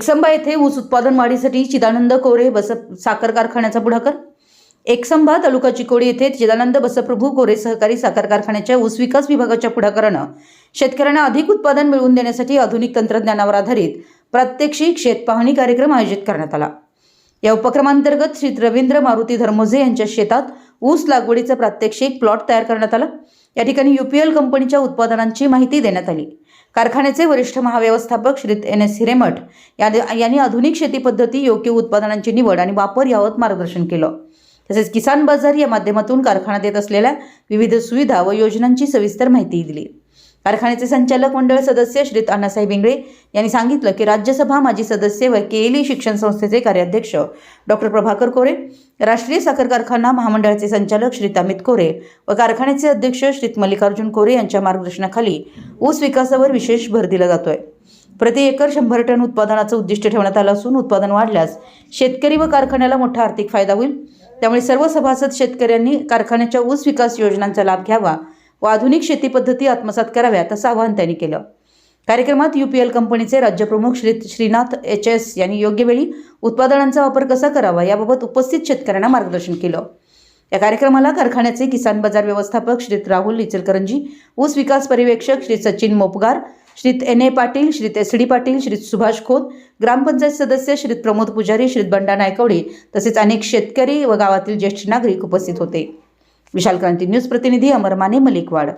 एकसंबा येथे ऊस उत्पादन वाढीसाठी चिदानंद कोरे बस साखर कारखान्याचा पुढाकार. एकसंबा तालुका चिकोडी येथे चिदानंद बसप्रभू कोरे सहकारी साखर कारखान्याच्या ऊस विकास विभागाच्या पुढाकारानं शेतकऱ्यांना अधिक उत्पादन मिळवून देण्यासाठी आधुनिक तंत्रज्ञानावर आधारित प्रात्यक्षिक शेतपाहणी कार्यक्रम आयोजित करण्यात आला. या उपक्रमांतर्गत श्री रवींद्र मारुती धर्मोजे यांच्या शेतात ऊस लागवडीचं प्रात्यक्षिक प्लॉट तयार करण्यात आला. या ठिकाणी युपीएल कंपनीच्या उत्पादनांची माहिती देण्यात आली. कारखान्याचे वरिष्ठ महाव्यवस्थापक श्री एन एस हिरेमठ यांनी आधुनिक शेती पद्धती योग्य उत्पादनांची निवड आणि वापर यावत मार्गदर्शन केलं. तसेच किसान बाजार या माध्यमातून कारखाना देत असलेल्या विविध सुविधा व योजनांची सविस्तर माहिती दिली. कारखान्याचे संचालक मंडळ सदस्य श्री अण्णासाहेब इंगळे यांनी सांगितलं की राज्यसभा माजी सदस्य व केएलई शिक्षण संस्थेचे कार्याध्यक्ष डॉक्टर प्रभाकर कोरे राष्ट्रीय साखर कारखाना महामंडळाचे संचालक श्री अमित कोरे व कारखान्याचे अध्यक्ष श्री मल्लिकार्जुन कोरे यांच्या मार्गदर्शनाखाली ऊस विकासावर विशेष भर दिला जातोय. प्रति एकर शंभर टन उत्पादनाचं उद्दिष्ट ठेवण्यात आलं असून उत्पादन वाढल्यास शेतकरी व कारखान्याला मोठा आर्थिक फायदा होईल. त्यामुळे सर्व सभासद शेतकऱ्यांनी कारखान्याच्या ऊस विकास योजनांचा लाभ घ्यावा. व आधुनिक शेती पद्धती आत्मसात कराव्यात असं आवाहन त्यांनी केलं. कार्यक्रमात युपीएल कंपनीचे राज्यप्रमुख श्री श्रीनाथ एच एस यांनी योग्य वेळी उत्पादनांचा वापर कसा करावा याबाबत उपस्थित शेतकऱ्यांना मार्गदर्शन केलं. या कार्यक्रमाला कारखान्याचे किसान बाजार व्यवस्थापक श्री राहुल इचलकरंजी ऊस विकास पर्यवेक्षक Shri Sachin Mopgar Shri N A Patil Shri S D Patil Shri Subhash Khot ग्रामपंचायत सदस्य श्री प्रमोद पुजारी श्री बंडा नायकवडे तसेच अनेक शेतकरी व गावातील ज्येष्ठ नागरिक उपस्थित होते. વિશાલ ક્રાંતિ ન્યૂઝ પ્રતિનિધિ અમર માને મલિકવાડ.